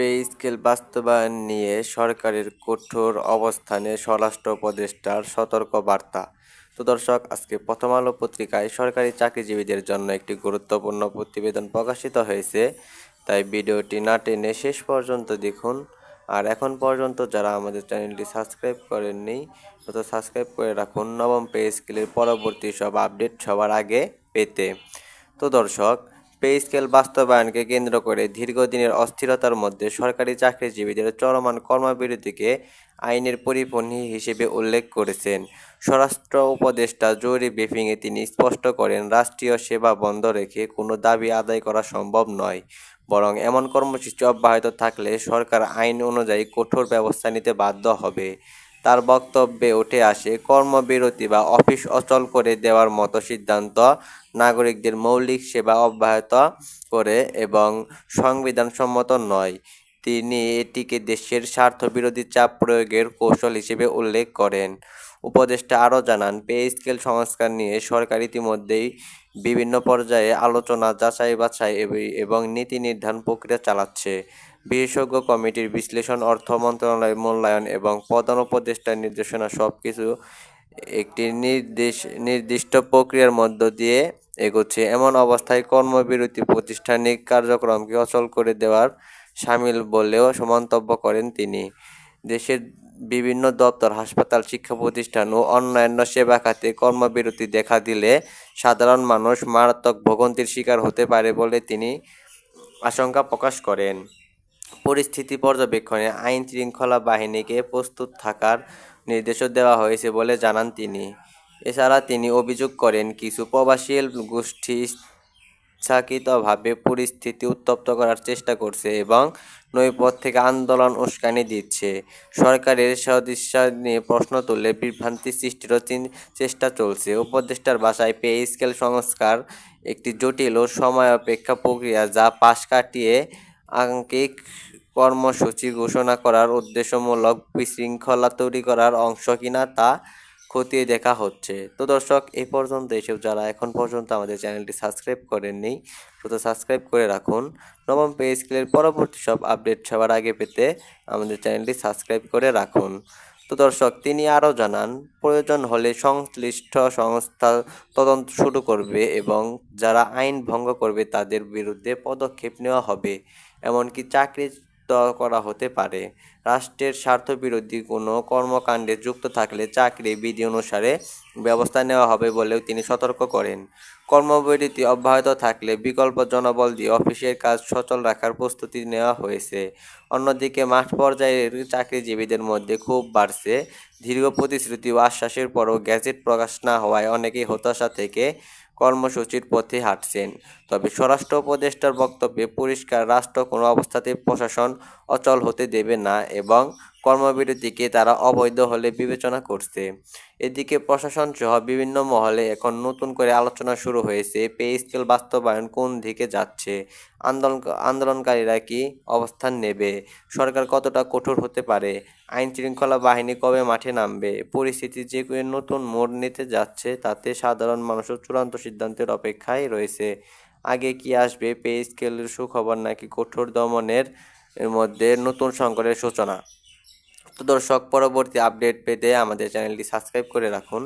Pay scale বাস্তবায়ন নিয়ে সরকারের কঠোর অবস্থানে স্বরাষ্ট্র উপদেষ্টার সতর্ক বার্তা তো দর্শক, আজকে প্রথম আলো পত্রিকায় সরকারি চাকরিজীবীদের জন্য একটি গুরুত্বপূর্ণ প্রতিবেদন প্রকাশিত হয়েছে। তাই ভিডিওটি না টেনে শেষ পর্যন্ত দেখুন। আর এখন পর্যন্ত যারা আমাদের চ্যানেলটি সাবস্ক্রাইব করেননি তত সাবস্ক্রাইব করে রাখুন নবম পে স্কেলের পরবর্তী সব আপডেট সবার আগে পেতে। তো দর্শক পে স্কেল বাস্তবায়নকে কেন্দ্র করে দীর্ঘদিনের অস্থিরতার মধ্যে সরকারি চাকরিজীবীদের চলমান কর্মবিরতিকে আইনের পরিপন্থী হিসেবে উল্লেখ করেছেন। স্বরাষ্ট্র উপদেষ্টা জরুরি ব্রিফিংয়ে তিনি স্পষ্ট করেন, রাষ্ট্রীয় সেবা বন্ধ রেখে কোনো দাবি আদায় করা সম্ভব নয়। বরং এমন কর্মসূচি অব্যাহত থাকলে সরকার আইন অনুযায়ী কঠোর ব্যবস্থা নিতে বাধ্য হবে। তার বক্তব্যে উঠে আসে, কর্মবিরতি বা অফিস অচল করে দেওয়ার মতো সিদ্ধান্ত নাগরিকদের মৌলিক সেবা অব্যাহত করে এবং সংবিধানসম্মত নয়। তিনি এটিকে দেশের স্বার্থবিরোধী চাপ প্রয়োগের কৌশল হিসেবে উল্লেখ করেন। উপদেষ্টা আরও জানান, পে স্কেল সংস্কার নিয়ে সরকার ইতিমধ্যেই বিভিন্ন পর্যায়ে আলোচনা, যাচাই বাছাই এবং নীতি নির্ধারণ প্রক্রিয়া চালাচ্ছে। বিশেষজ্ঞ কমিটির বিশ্লেষণ, অর্থ মন্ত্রণালয় মূল্যায়ন এবং প্রধান উপদেষ্টার নির্দেশনা সব কিছু একটি নির্দেশ, নির্দিষ্ট প্রক্রিয়ার মধ্য দিয়ে এগোচ্ছে। এমন অবস্থায় কর্মবিরতি প্রতিষ্ঠানিক কার্যক্রমকে অচল করে দেওয়ার সামিল বলেও মন্তব্য করেন তিনি। দেশের বিভিন্ন দপ্তর, হাসপাতাল, শিক্ষা প্রতিষ্ঠান ও অন্যান্য সেবা খাতে কর্মবিরতি দেখা দিলে সাধারণ মানুষ মারাত্মক ভোগান্তির শিকার হতে পারে বলে তিনি আশঙ্কা প্রকাশ করেন। পরিস্থিতি পর্যবেক্ষণে আইন শৃঙ্খলা বাহিনীকে প্রস্তুত থাকার নির্দেশও দেওয়া হয়েছে বলে জানান তিনি। এছাড়া তিনি অভিযোগ করেন, কিছু প্রবাসী গোষ্ঠী ইচ্ছাকৃতভাবে পরিস্থিতি উত্তপ্ত করার চেষ্টা করছে এবং নৈপথ থেকে আন্দোলন উস্কানি দিচ্ছে। সরকারের সদিচ্ছা নিয়ে প্রশ্ন তুলে বিভ্রান্তি সৃষ্টিরও চেষ্টা চলছে। উপদেষ্টার ভাষায় পে স্কেল সংস্কার একটি জটিল ও সময় অপেক্ষা প্রক্রিয়া যা পাশ কাটিয়ে আঙ্কিক কর্মসূচি ঘোষণা করার উদ্দেশ্যমূলক বিশৃঙ্খলা তৈরি করার অংশ কিনা তা খতিয়ে দেখা হচ্ছে। তো দর্শক এই পর্যন্ত এসব যারা এখন পর্যন্ত আমাদের চ্যানেলটি সাবস্ক্রাইব করেননি দ্রুত সাবস্ক্রাইব করে রাখুন। নবম পে স্কেলের পরবর্তী সব আপডেট সবার আগে পেতে আমাদের চ্যানেলটি সাবস্ক্রাইব করে রাখুন। তো দর্শক, তিনি আরও জানান, প্রয়োজন হলে সংশ্লিষ্ট সংস্থা তদন্ত শুরু করবে এবং যারা আইন ভঙ্গ করবে তাদের বিরুদ্ধে পদক্ষেপ নেওয়া হবে। এমনকি চাকরি করা হতে পারে। রাষ্ট্রের স্বার্থবিরোধী কোনো কর্মকাণ্ডে যুক্ত থাকলে চাকরি বিধি অনুসারে ব্যবস্থা নেওয়া হবে বলেও তিনি সতর্ক করেন। কর্মবিরতি অব্যাহত থাকলে বিকল্প জনবল দিয়ে অফিসের কাজ সচল রাখার প্রস্তুতি নেওয়া হয়েছে। অন্যদিকে, মাঠ পর্যায়ের চাকরিজীবীদের মধ্যে খুব বাড়ছে। দীর্ঘ প্রতিশ্রুতি ও আশ্বাসের পরও গ্যাজেট প্রকাশ না হওয়ায় অনেকেই হতাশা থেকে কর্মসূচির পথে হাঁটছেন। তবে স্বরাষ্ট্র উপদেষ্টার বক্তব্যে, পরিষ্কার রাষ্ট্র কোনো অবস্থাতে প্রশাসন অচল হতে দেবে না এবং কর্মবিরতিকে তারা অবৈধ হলে বিবেচনা করছে। এদিকে প্রশাসন সহ বিভিন্ন মহলে এখন নতুন করে আলোচনা শুরু হয়েছে, পে স্কেল বাস্তবায়ন কোন দিকে যাচ্ছে, আন্দোলন, আন্দোলনকারীরা কি অবস্থান নেবে, সরকার কতটা কঠোর হতে পারে আইন শৃঙ্খলা বাহিনী কবে মাঠে নামবে, পরিস্থিতি যে নতুন মোড় নিতে যাচ্ছে তাতে সাধারণ মানুষও চূড়ান্ত সিদ্ধান্তের অপেক্ষায় রয়েছে। আগে কি আসবে পে স্কেলের সুখবর নাকি কঠোর দমনের মধ্যে নতুন সংকটের সূচনা? তো দর্শক, পরবর্তী আপডেট পেতে আমাদের চ্যানেলটি সাবস্ক্রাইব করে রাখুন।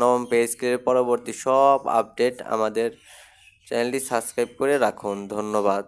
নবম পে স্কেলের পরবর্তী সব আপডেট আমাদের চ্যানেলটি সাবস্ক্রাইব করে রাখুন। ধন্যবাদ।